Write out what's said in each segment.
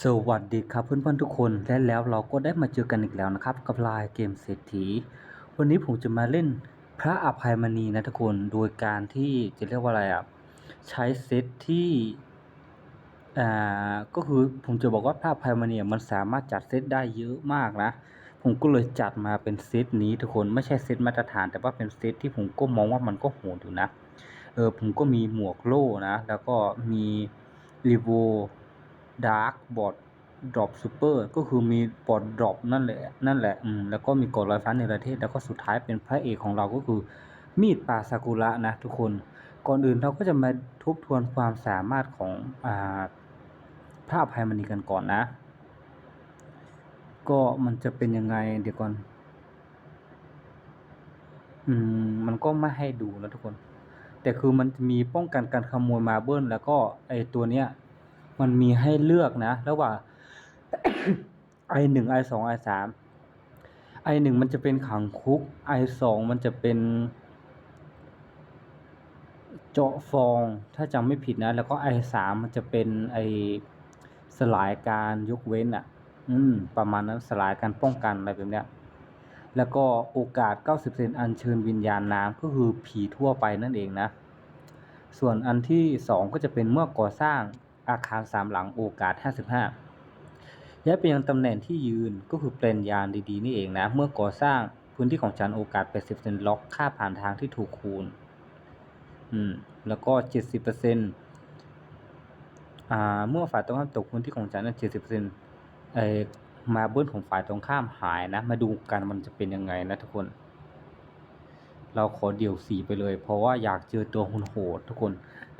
สวัสดีครับเพื่อนๆทุกคนและแล้วเราก็ได้มาเจอกันอีกแล้วนะครับ กับลายเกมเศรษฐี วันนี้ผมจะมาเล่นพระอภัยมณีนะทุกคนโดยการที่จะเรียกว่าอะไรอะใช้เซตที่อ่าก็คือผมจะบอกว่าพระอภัยมณีมันสามารถจัดเซตได้เยอะมากนะ ผมก็เลยจัดมาเป็นเซตนี้ทุกคนไม่ใช่เซตมาตรฐาน แต่ว่าเป็นเซตที่ผมก็มองว่ามันก็โหดอยู่นะเออผมก็มีหมวกโล่นะแล้วก็มีรีโว ดาร์กบอดดรอปซูเปอร์ก็คือมีบอดดรอปนั่นแหละนั่นแหละอืมแล้วก็มีกดลอยฟ้าในประเทศ แล้วก็สุดท้ายเป็นพระเอกของเราก็คือ มีดปาซากุระนะทุกคน ก่อนอื่นเราก็จะมาทบทวนความสามารถของอ่าพระอภัยมณีกันก่อนนะ ก็มันจะเป็นยังไงเดี๋ยวก่อน อืมมันก็ไม่ให้ดูนะทุกคน แต่คือมันจะมีป้องกันการขโมยมาเบิลแล้วก็ไอตัวเนี้ย มันมีให้เลือกนะ ระหว่างไอหนึ่งไอสองไอสามไอหนึ่งมันจะเป็นขังคุกไอสองมันจะเป็น เจาะฟอง ถ้าจำไม่ผิดนะ แล้วก็ไอสามมันจะเป็นไอสลายการยกเว้นอะ อืม ประมาณนั้นสลายการป้องกันอะไรแบบเนี้ยแล้วก็โอกาส 90%อัญเชิญวิญญาณน้ำก็คือผีทั่วไปนั่นเองนะ ส่วนอันที่ 2 ก็จะเป็นเมื่อก่อสร้าง อาคารสามหลังโอกาส 55 ย้ายไปยังตำแหน่งที่ยืนก็คือเปลนยานดีๆ นี่เองนะ เมื่อก่อสร้างพื้นที่ของฉันโอกาส 80%ล็อกค่าผ่านทางที่ถูกคูณ อืม แล้วก็ 70%อ่า เมื่อฝ่ายตรงข้ามตกพื้นที่ของฉันนั้น70%เอ่อมาเบิ้ลของฝ่ายตรงข้ามหายนะ มาดูกันมันจะเป็นยังไงนะทุกคน เราขอเดี่ยวสีไปเลย เพราะว่าอยากเจอตัวโหดทุกคน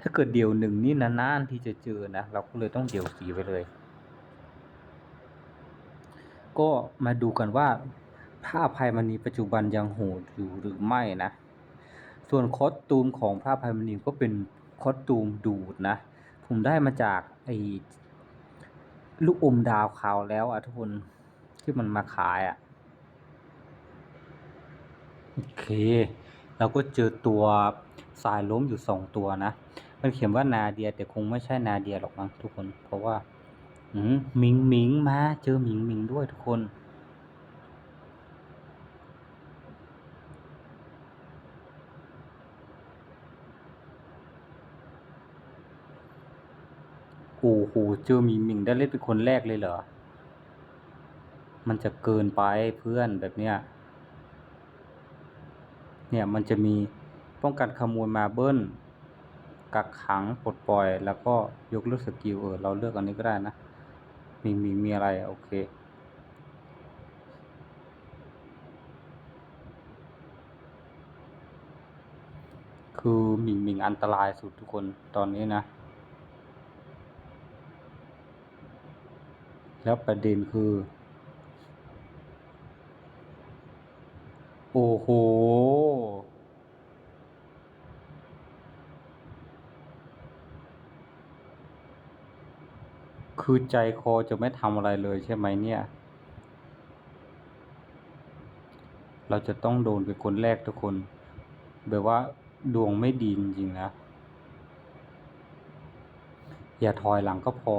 ถ้าเกิดเดี่ยวหนึ่งนี่นานๆที่จะเจอนะ เราก็เลยต้องเดี่ยวสีไปเลย ก็มาดูกันว่าพระอภัยมณีปัจจุบันยังโหดอยู่หรือไม่นะ ส่วนคอสตูมของพระอภัยมณีก็เป็นคอสตูมดูดนะ ผมได้มาจากไอ้ลูกอมดาวขาวแล้วอะทุกคนที่มันมาขายอะ โอเค เราก็เจอตัวสายล้มอยู่สองตัวนะ มันเขียนว่านาเดีย แต่คงไม่ใช่นาเดียหรอกมั้งทุกคน เพราะว่า อืมหมิงหมิงมาเจอหมิงหมิงด้วยทุกคนโอ้โหเจอหมิงหมิงได้เล่นเป็นคนแรกเลยเหรอ มันจะเกินไปเพื่อนแบบเนี้ย เนี่ยมันจะมีป้องกันขโมยมาเบิ้ล กักขังปลดปล่อย แล้วก็ยกเลิกสกิลเออเราเลือกอันนี้ก็ได้นะ มีมีมีอะไร โอเค คือมิงมิงอันตรายสุดทุกคนตอนนี้นะ แล้วประเด็นคือ โอ้โห คือใจคอจะไม่ทำอะไรเลยใช่ไหมเนี่ย เราจะต้องโดนเป็นคนแรกทุกคน แบบว่าดวงไม่ดีจริงนะ อย่าถอยหลังก็พอ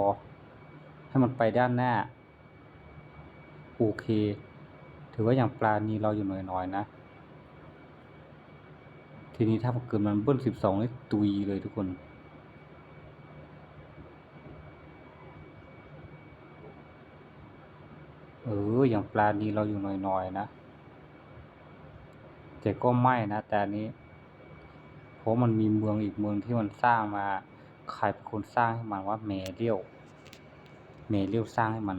ให้มันไปด้านหน้า โอเค ถือว่าอย่างปลานีเราอยู่หน่อยๆนะทีนี้ถ้าเกิดมันเบิ้ลสิบสองนี่ตุยเลยทุกคน เออ อย่างปลานี้เราอยู่หน่อยๆนะแต่ก็ไม่นะ แต่นนี้ เพราะมันมีเมืองอีกเมืองที่มันสร้างมา ใครเป็นคนสร้างให้มันว่าเมเรียวเมเรียวสร้างให้มัน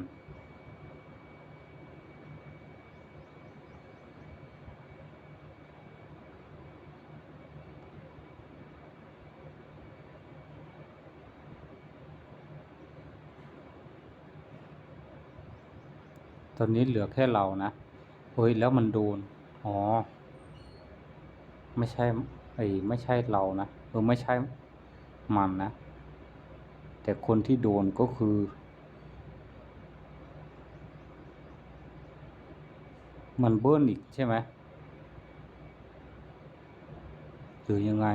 ตอนนี้เหลือแค่เรานะเฮ้ยแล้วมันโดน อ๋อ ไม่ใช่ไอ้ไม่ใช่เรานะเออไม่ใช่มันนะ แต่คนที่โดนก็คือ มันเบิ้ลอีกใช่ไหมหรือยังไง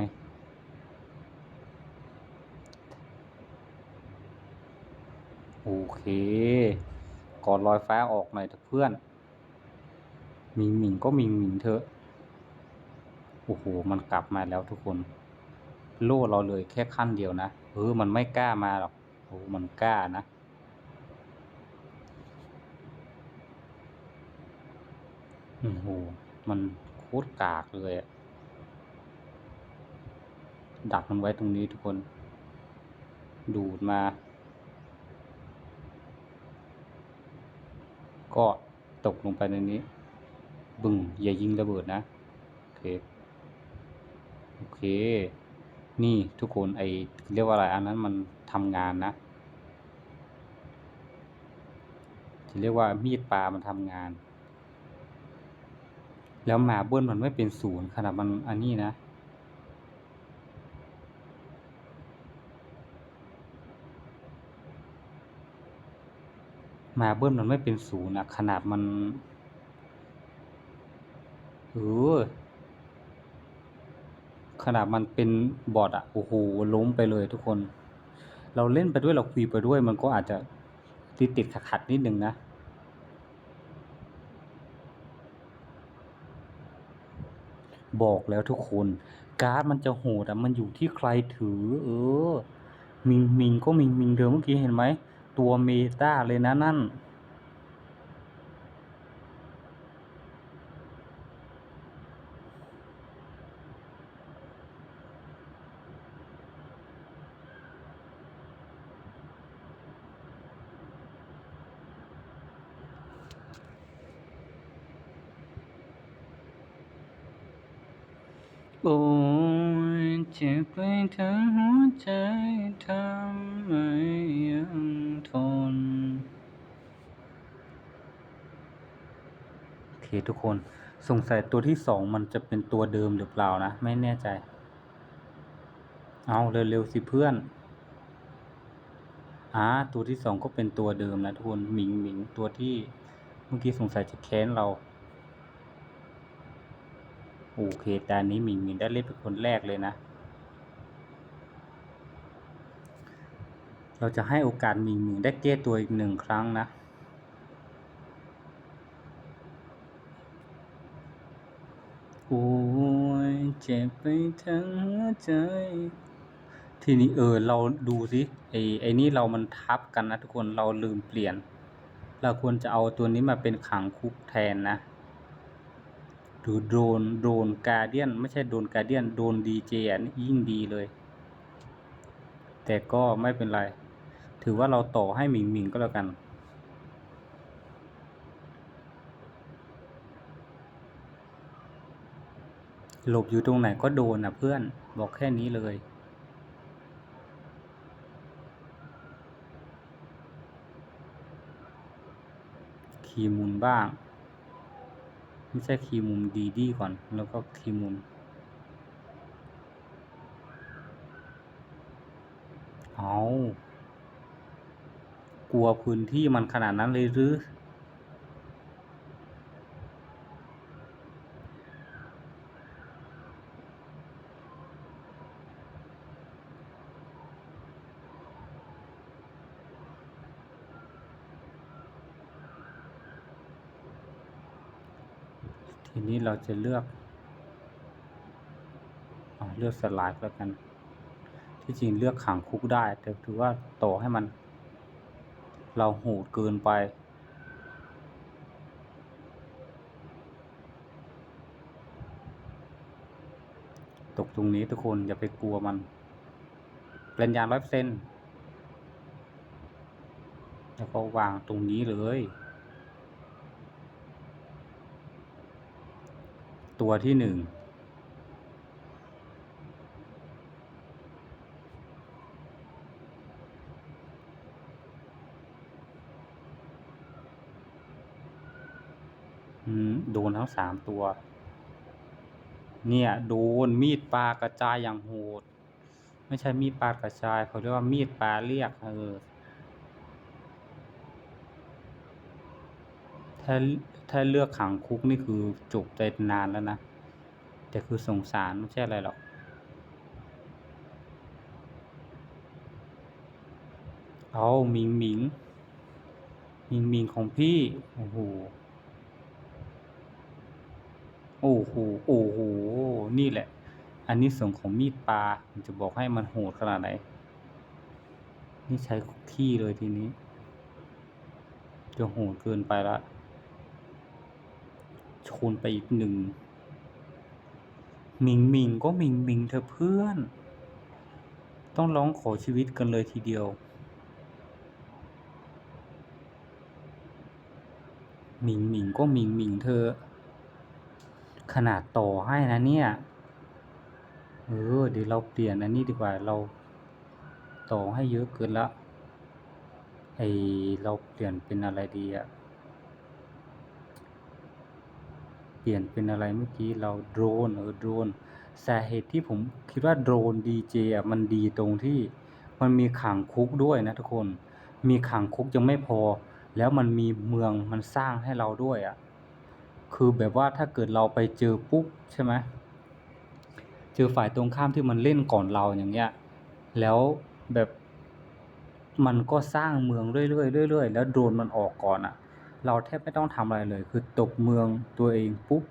โอเค กอนลอยฟ้าออกหน่อยเถอะเพื่อนมิงมิงก็มิงมิงเถอะโอ้โหมันกลับมาแล้วทุกคน โล่เราเลยแค่ขั้นเดียวนะเออมันไม่กล้ามาหรอกโอ้มันกล้านะโอ้โหมันโคตรกากเลยอะดักมันไว้ตรงนี้ทุกคน ดูดมา ก็ตกลงไปในนี้ บึ้งอย่ายิงระเบิดนะโอเคโอเค นี่ทุกคนไอเรียกว่าอะไรอันนั้นมันทำงานนะจะเรียกว่ามีดปลามันทำงาน แล้วหมาเบิ้ลมันไม่เป็นศูนย์ขนาดมันอันนี้นะ มาเบิ้ลมันไม่เป็นศูนย์อะขนาดมันเออขนาดมันเป็นบอทอะโอ้โหล้มไปเลยทุกคน เราเล่นไปด้วยเราคุยไปด้วย มันก็อาจจะติดติดขัดขัดนิดนึงนะบอกแล้วทุกคน การ์ดมันจะโหดอะมันอยู่ที่ใครถือ เออ มิงมิงก็มิงมิงเดิมเมื่อกี้เห็นไหม ตัวเมตาเลยนะนั่น โอ้เจ็บไปทั้งหัวใจ ทุกคน สงสัยตัวที่สองมันจะเป็นตัวเดิมหรือเปล่านะ ไม่แน่ใจ เอาเร็วๆสิเพื่อนอ่าตัวที่สองก็เป็นตัวเดิมนะทุกคนหมิงหมิงตัวที่เมื่อกี้สงสัยจะแค้นเรา โอเคแต่อันนี้หมิงหมิงได้เล่นเป็นคนแรกเลยนะเราจะให้โอกาสหมิงหมิงได้แก้ตัวอีกหนึ่งครั้งนะ โอ้ยเจ็บไปทั้งหัวใจ ทีนี้เออเราดูสิไอไอนี่เรามันทับกันนะทุกคนเราลืมเปลี่ยน เราควรจะเอาตัวนี้มาเป็นขังคุกแทนนะหรือโดนโดนกาเดียนไม่ใช่โดนกาเดียนโดนดีเจอันนี้ยิ่งดีเลย แต่ก็ไม่เป็นไร ถือว่าเราต่อให้หมิงหมิงก็แล้วกัน หลบอยู่ตรงไหนก็โดนนะเพื่อนบอกแค่นี้เลย คีมุนบ้าง ไม่ใช่คีมุมดีดีก่อน แล้วก็คีมุมเอากลัวพื้นที่มันขนาดนั้นเลยหรือ ที นี้เราจะเลือกอเลือกสลายแล้วกัน ที่จริงเลือกขังคุกได้ แต่ถือว่าต่อให้มัน เราโหดเกินไปตกตรงนี้ทุกคนอย่าไปกลัวมันเป็นยางร้อยเปอร์เซ็นต์แล้วก็วางตรงนี้เลย ตัวที่หนึ่งโดนทั้งสามตัว เนี่ย โดนมีดปลากระจายอย่างโหด ไม่ใช่มีดปลากระจายเขาเรียกว่ามีดปลาเรียกเออถ้า ถ้าเลือกขังคุกนี่คือจบไปนานแล้วนะ แต่คือสงสารไม่ใช่อะไรหรอก เอาหมิงหมิงมิงมิงของพี่ โอ้โห โอ้โห โอ้โห นี่แหละ อันนี้ส่งของมีดปลาผมจะบอกให้มันโหดขนาดไหน นี่ใช้ขี้เลยทีนี้ จะโหดเกินไปละ ชนไปอีกหนึ่งมิงมิงก็มิงมิงเธอเพื่อน ต้องร้องขอชีวิตกันเลยทีเดียว มิงมิงก็มิงมิงเธอ ขนาดต่อให้นะเนี่ย เออเดี๋ยวเราเปลี่ยนอันนี้ดีกว่าเรา ต่อให้เยอะเกินละไอเราเปลี่ยนเป็นอะไรดีอะ เป ลี่ยนเป็นอะไรเมื่อกี้เราโดรนเออโดรนสาเหตุที่ผมคิดว่าโดรนดีเจอะมันดีตรงที่มันมีขังคุกด้วยนะทุกคน มีขังคุกยังไม่พอ แล้วมันมีเมืองมันสร้างให้เราด้วยอะคือแบบว่าถ้าเกิดเราไปเจอปุ๊บใช่ไหมเจอฝ่ายตรงข้ามที่มันเล่นก่อนเราอย่างเงี้ยแล้วแบบมันก็สร้างเมืองเรื่อยๆเรื่อยๆแล้วโดรนมันออกก่อนอะ เราแทบไม่ต้องทำอะไรเลย คือตกเมืองตัวเองปุ๊บ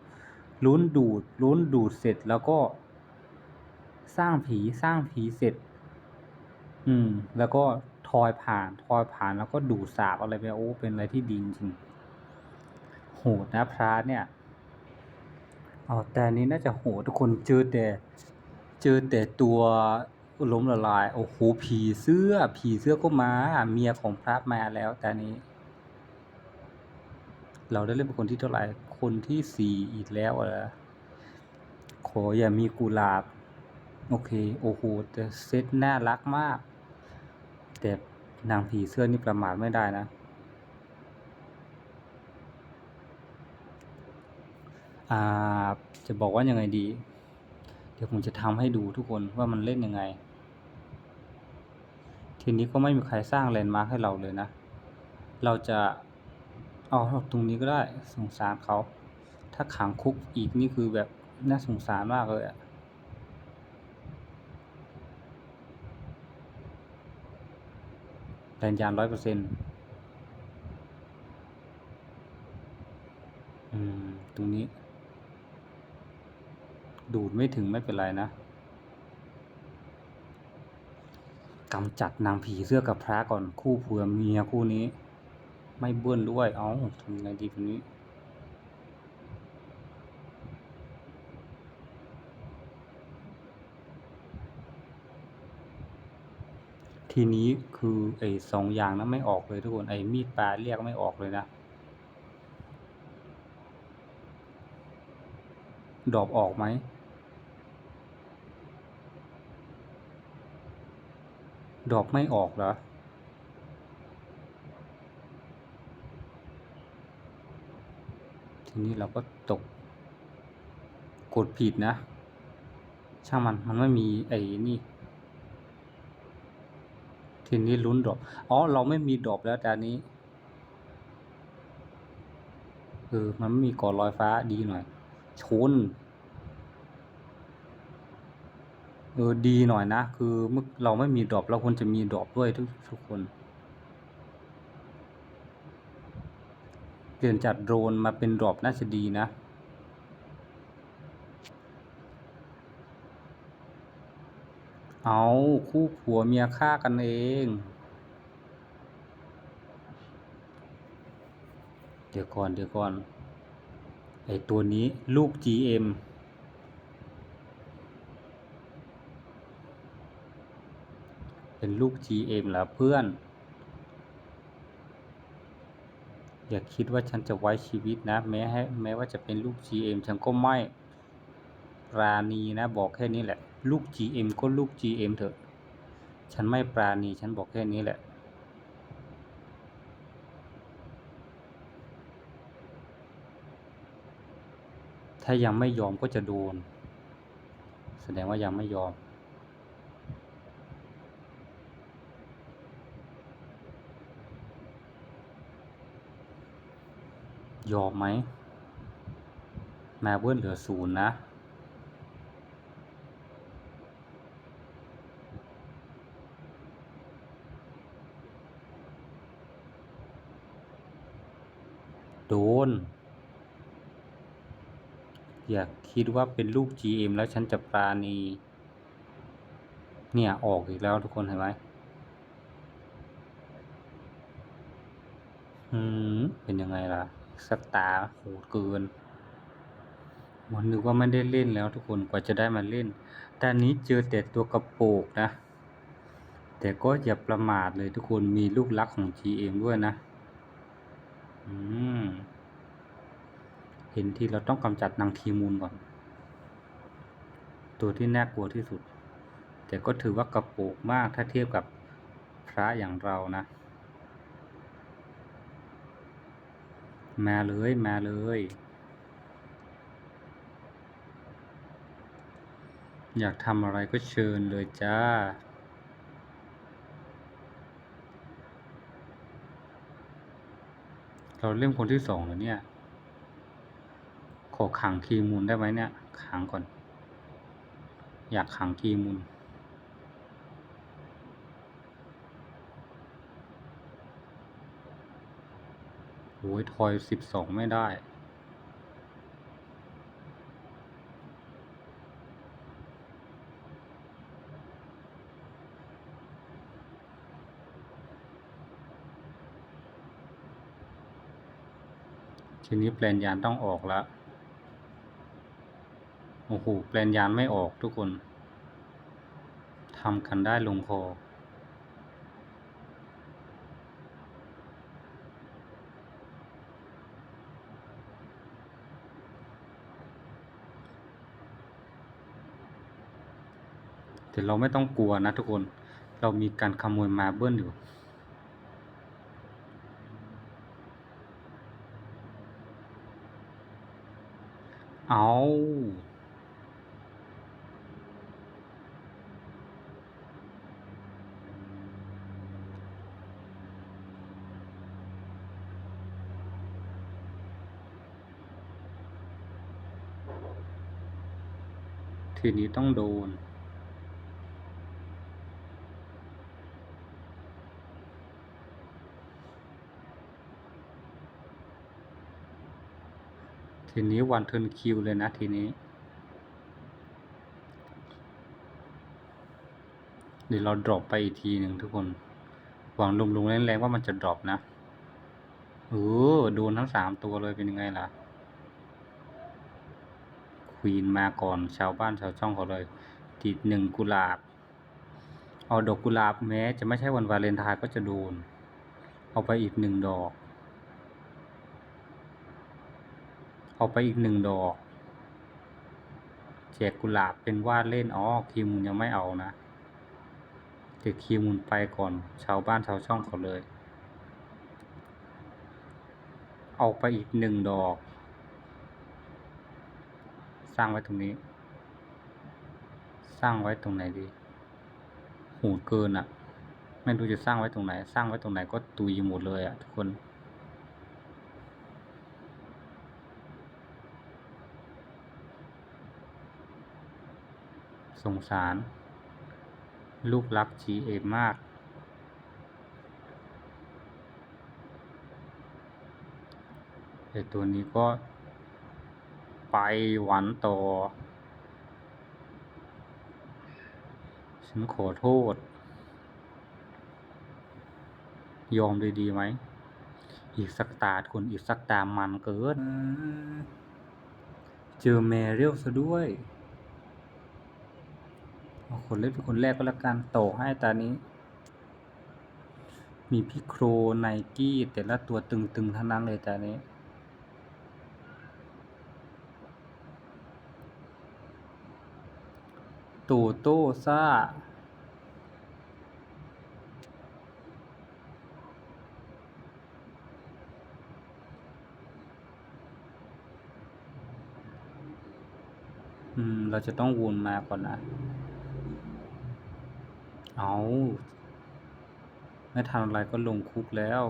ลุ้นดูดลุ้นดูดเสร็จแล้วก็ สร้างผีสร้างผีเสร็จ อืม แล้วก็ทอยผ่านทอยผ่านแล้วก็ดูดสาบอะไรไปโอ้เป็นอะไรที่ดีจริงโหดนะพระเนี่ยเอแต่นี้น่าจะโหดทุกคนเจอแต่เจอแต่ตัวล้มละลาย โอ้โหผีเสื้อผีเสื้อก็มา เมียของพระมาแล้วแต่นี้ เราได้เล่นเป็นคนที่เท่าไหร่ คนที่สี่อีกแล้วเหรอขออย่ามีกุหลาบ โอเค โอ้โหแต่เซตน่ารักมาก แต่นางผีเสื้อนี่ประมาทไม่ได้นะ อ่า จะบอกว่ายังไงดี เดี๋ยวผมจะทำให้ดูทุกคนว่ามันเล่นยังไง ทีนี้ก็ไม่มีใครสร้างแลนด์มาร์คให้เราเลยนะ เราจะ เอาตรงนี้ก็ได้สงสารเขา ถ้าขังคุกอีกนี่คือแบบน่าสงสารมากเลยอะแรงยานร้อยเปอร์เซ็นต์อืมตรงนี้ ดูดไม่ถึงไม่เป็นไรนะกำจัดนางผีเสื้อกับพระก่อนคู่ผัวเมียคู่นี้ ไม่เบิ้ลด้วย เอาทำไงดีแบบนี้ ทีนี้คือไอ้สองอย่างนั้นไม่ออกเลยทุกคน ไอ้มีดปลาเรียกไม่ออกเลยนะ ดอปออกไหมดอปไม่ออกเหรอ นี้เราก็ตก กดผิดนะ ช่างมันมันไม่มีไอ้นี่ ทีนี้ลุ้นดรอปอ๋อ เราไม่มีดรอปแล้วแต่อันนี้เออมันไม่มีก่อลอยฟ้าดีหน่อย ชน เออ ดีหน่อยนะ คือเมื่อเราไม่มีดรอปเราควรจะมีดรอปด้วยทุกทุกคน เปลี่ยนจากโดรนมาเป็นดรอปน่าจะดีนะ เอาคู่ผัวเมียฆ่ากันเอง เดี๋ยวก่อนเดี๋ยวก่อน ไอตัวนี้ลูก GM เป็นลูก GM เหรอเพื่อน อย่าคิดว่าฉันจะไว้ชีวิตนะ แม้ให้แม้ว่าจะเป็นลูก GM ฉันก็ไม่ปราณีนะ บอกแค่นี้แหละ ลูก GM ก็ลูก GM เถอะ ฉันไม่ปราณีฉันบอกแค่นี้แหละถ้ายังไม่ยอมก็จะโดน แสดงว่ายังไม่ยอม ยอมไหมแมาเบิ้ลเหลือศูนย์นะ โดน อย่าคิดว่าเป็นลูก GM แล้วฉันจะปราณี เนี่ย ออกอีกแล้วทุกคนเห็นไหมอืม เป็นยังไงล่ะ สตาร์โหดเกินมันนึกว่าไม่ได้เล่นแล้วทุกคนกว่าจะได้มาเล่นแต่นนี้เจอแต่ตัวกระโปกนะ แต่ก็อย่าประมาทเลยทุกคนมีลูกรักของ GM ด้วยนะอืมเห็นที่เราต้องกำจัดนางทีมูลก่อน ตัวที่น่ากลัวที่สุด แต่ก็ถือว่ากระโปกมากถ้าเทียบกับพระอย่างเรานะ มาเลยมาเลย อยากทำอะไรก็เชิญเลยจ้า เราเล่มคนที่สองแล้วเนี่ย ขอขังคีมูลได้ไหมเนี่ย ขังก่อน อยากขังคีมูลโอ้ยทอยสิบสองไม่ได้ ทีนี้แปลนยานต้องออกแล้วโอ้โหแปลนยานไม่ออกทุกคนทำกันได้ลงคอ แต่เราไม่ต้องกลัวนะทุกคน เรามีการขโมยมาเบิ้ลอยู่ เอาทีนี้ต้องโดน ทีนี้วันเทิร์นคิวเลยนะทีนี้ เดี๋ยวเราดรอปไปอีกทีหนึ่งทุกคนหวังลงๆแรงๆว่ามันจะดรอปนะเออโดนทั้งสามตัวเลยเป็นยังไงล่ะควีนมาก่อนชาวบ้านชาวช่องเขาเลย ติดหนึ่งกุหลาบ เอาดอกกุหลาบแม้ จะไม่ใช่วันวาเลนไทน์ก็จะโดน เอาไปอีกหนึ่งดอก เอาไปอีกหนึ่งดอกแจกกุหลาบเป็นวาดเล่นอ๋อคีมูลยังไม่เอานะเด็กคีมูลไปก่อนชาวบ้านชาวช่องเขาเลยเอาไปอีกหนึ่งดอก สร้างไว้ตรงนี้ สร้างไว้ตรงไหนดีหดเกินอะ่ะ ไม่รู้จะสร้างไว้ตรงไหน สร้างไว้ตรงไหนก็ตุยหมดเลยอะ่ะทุกคน สงสาร ลูกรัก GM มากไอตัวนี้ก็ไปหวันต่อ ฉันขอโทษ ยอมดีๆไหม อีกสักตาคนอีกสักตามันเกิน เจอแมเรียลซะด้วยเอา คนเล่นเป็นคนแรกก็แล้วกันโตให้ตานี้ มีพี่โครไนกี้แต่ละตัวตึงๆทั้งนั้นเลยตานี้ตูโต้ซ่าอืม เราจะต้องวนมาก่อนนะ เอาไม่ทันอะไรก็ลงคุกแล้ว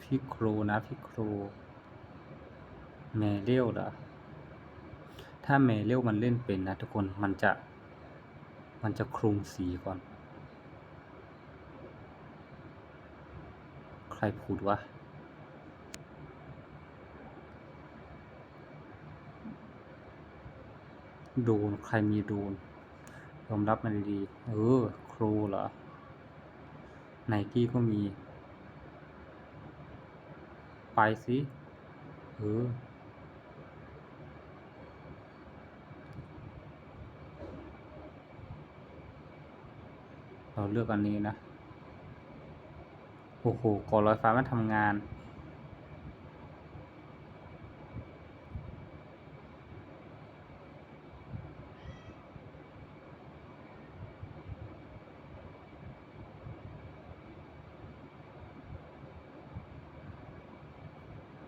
พี่ครูนะพี่ครูเมเลียวเหรอถ้าเมเลียวมันเล่นเป็นนะทุกคนมันจะ มันจะคลุมสีก่อน ใครพูดวะโดนใครมีโดน มรับมันดีๆเออครูเหรอไนกี้ก็มี ไปสิเออเราเลือกอันนี้นะ โอ้โหก่อลอยฟ้ามันทำงาน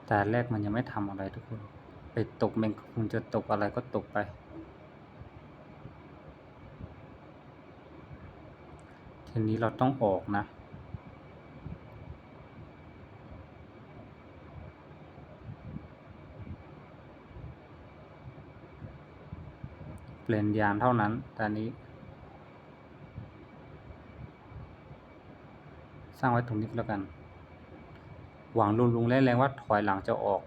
แต่แรกมันยังไม่ทำอะไรทุกคน ไปตกแมงคุณจะตกอะไรก็ตกไป ทีนี้เราต้องออกนะ เปลี่ยนยานเท่านั้นแต่อันนี้ สร้างไว้ตรงนี้แล้วกัน หวังลุงลุงแรงๆว่าถอยหลังจะออก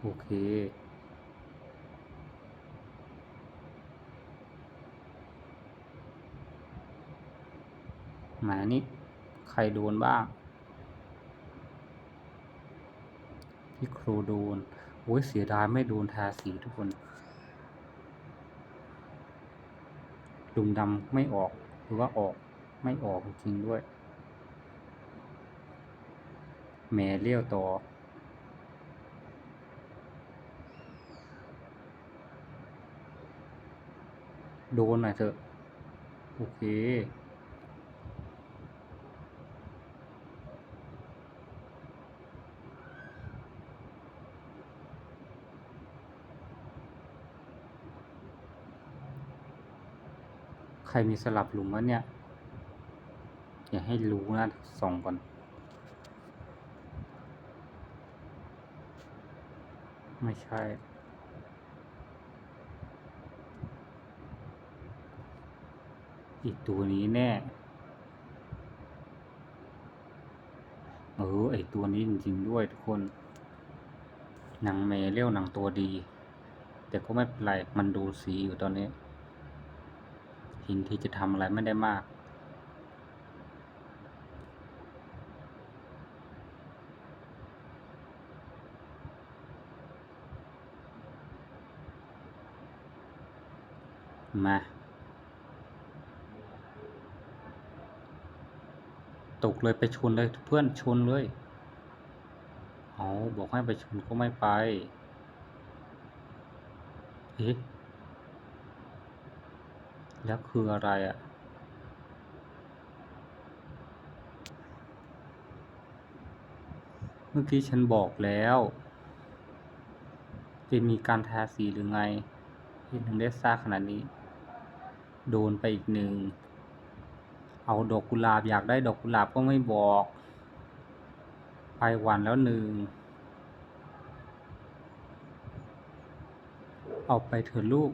โอเค หมานี่ใครโดนบ้างพี่ครูโดน โอ้ยเสียดายไม่โดนทาสีทุกคนลุงดำไม่ออก หรือว่าออกไม่ออกจริงด้วย แม่เลี้ยวต่อ โดนหน่อยเถอะ โอเคใครมีสลับหลุมวะเนี่ย อย่าให้รู้นะส่องก่อน ไม่ใช่ อีกตัวนี้แน่ เออ ไอตัวนี้จริง ๆ ด้วยทุกคน หนังเมเรียวหนังตัวดี แต่ก็ไม่เป็นไร มันดูสีอยู่ตอนนี้หินที่จะทำอะไรไม่ได้มาก มา ตกเลยไปชนเลยเพื่อนชนเลย เอาบอกให้ไปชนก็ไม่ไป เอ๊ะ แล้วคืออะไรอะ่ะเมื่อกี้ฉันบอกแล้ว จะมีการทาสีหรือไงที่ถึงได้ซ่าขนาดนี้ โดนไปอีกหนึ่ง เอาดอกกุหลาบอยากได้ดอกกุหลาบก็ไม่บอกไปหวันแล้วหนึ่ง เอาไปเถอะลูก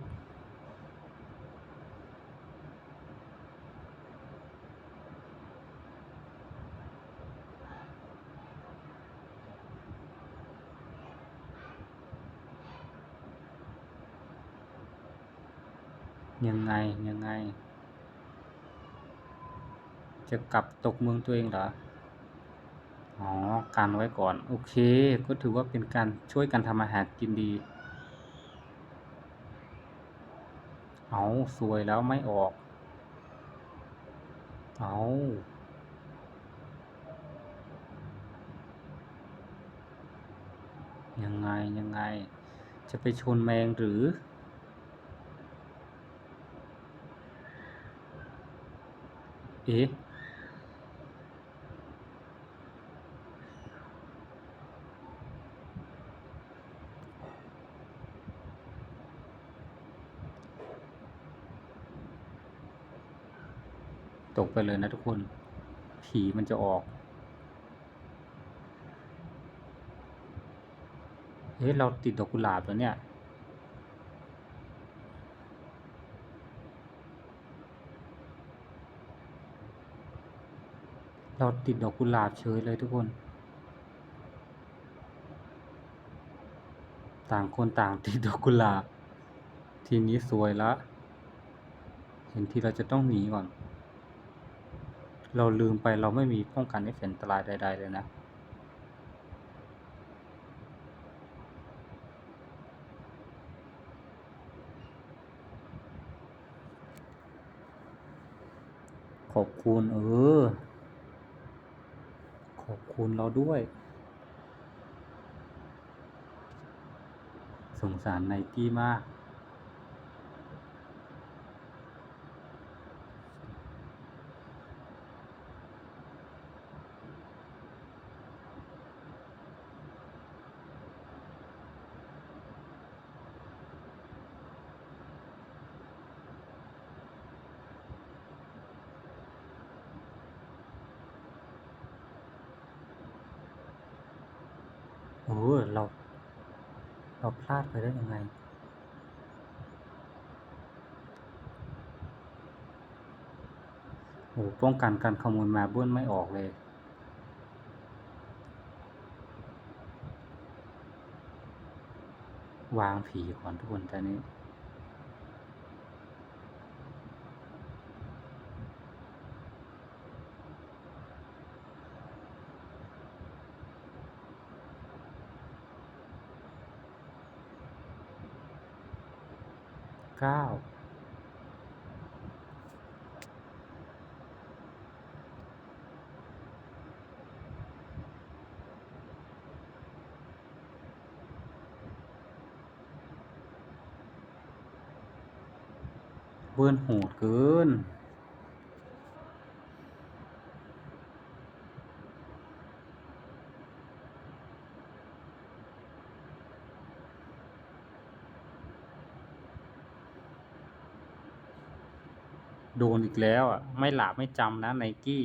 ยังไง ยังไง จะกลับตกเมืองตัวเองเหรอ อ๋อ การไว้ก่อน โอเค ก็ถือว่าเป็นการช่วยกันทำอาหารกินดี เอาสวยแล้วไม่ออก เอายังไง ยังไง จะไปชนแมงหรือ เอ๊ะ ตกไปเลยนะทุกคน ผีมันจะออก เฮ้ยเราติดดอกกุหลาบแล้วเนี่ย เราติดดอกกุหลาบเฉยเลยทุกคน ต่างคนต่างติดดอกกุหลาบ ทีนี้สวยละ เห็นที่เราจะต้องหนีก่อน เราลืมไปเราไม่มีป้องกันเอฟเฟกต์อันตรายใด ๆ เลยนะ ขอบคุณเออ ขอบคุณเราด้วย สงสารไนกี้มาก โอ้เรา เราพลาดไปได้ยังไงโอ้ป้องกันการขโมยมาบิ้นไม่ออกเลย วางผีก่อนทุกคนตอนนี้ เก้า เบิ้ลโหดเกิน โดนอีกแล้วอะ ไม่หลับไม่จำนะไนกี้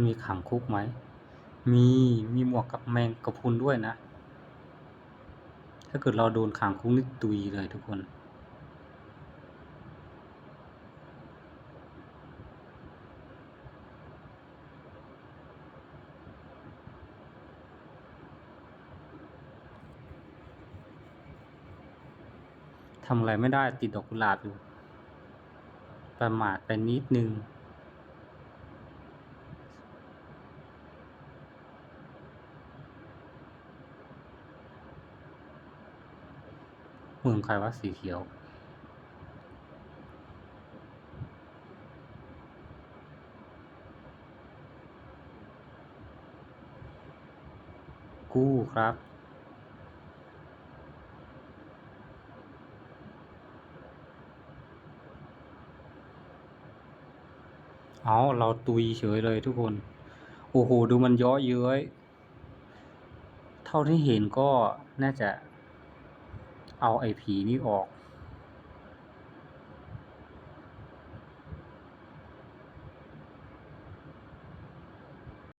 มันมีขังคุกไหม มี มีหมวกกับแมงกะพุนด้วยนะ ถ้าเกิดเราโดนขังคุกนี่ตุยเลยทุกคนทำอะไรไม่ได้ติดดอกกุหลาบอยู่ ประมาทไปนิดนึง มืองใครว่าสีเขียว กู้ครับเอาเราตุยเฉยเลยทุกคน โอ้โห ดูมันเยอะเย้ย เท่าที่เห็นก็น่าจะ เอาไอพีนี่ออก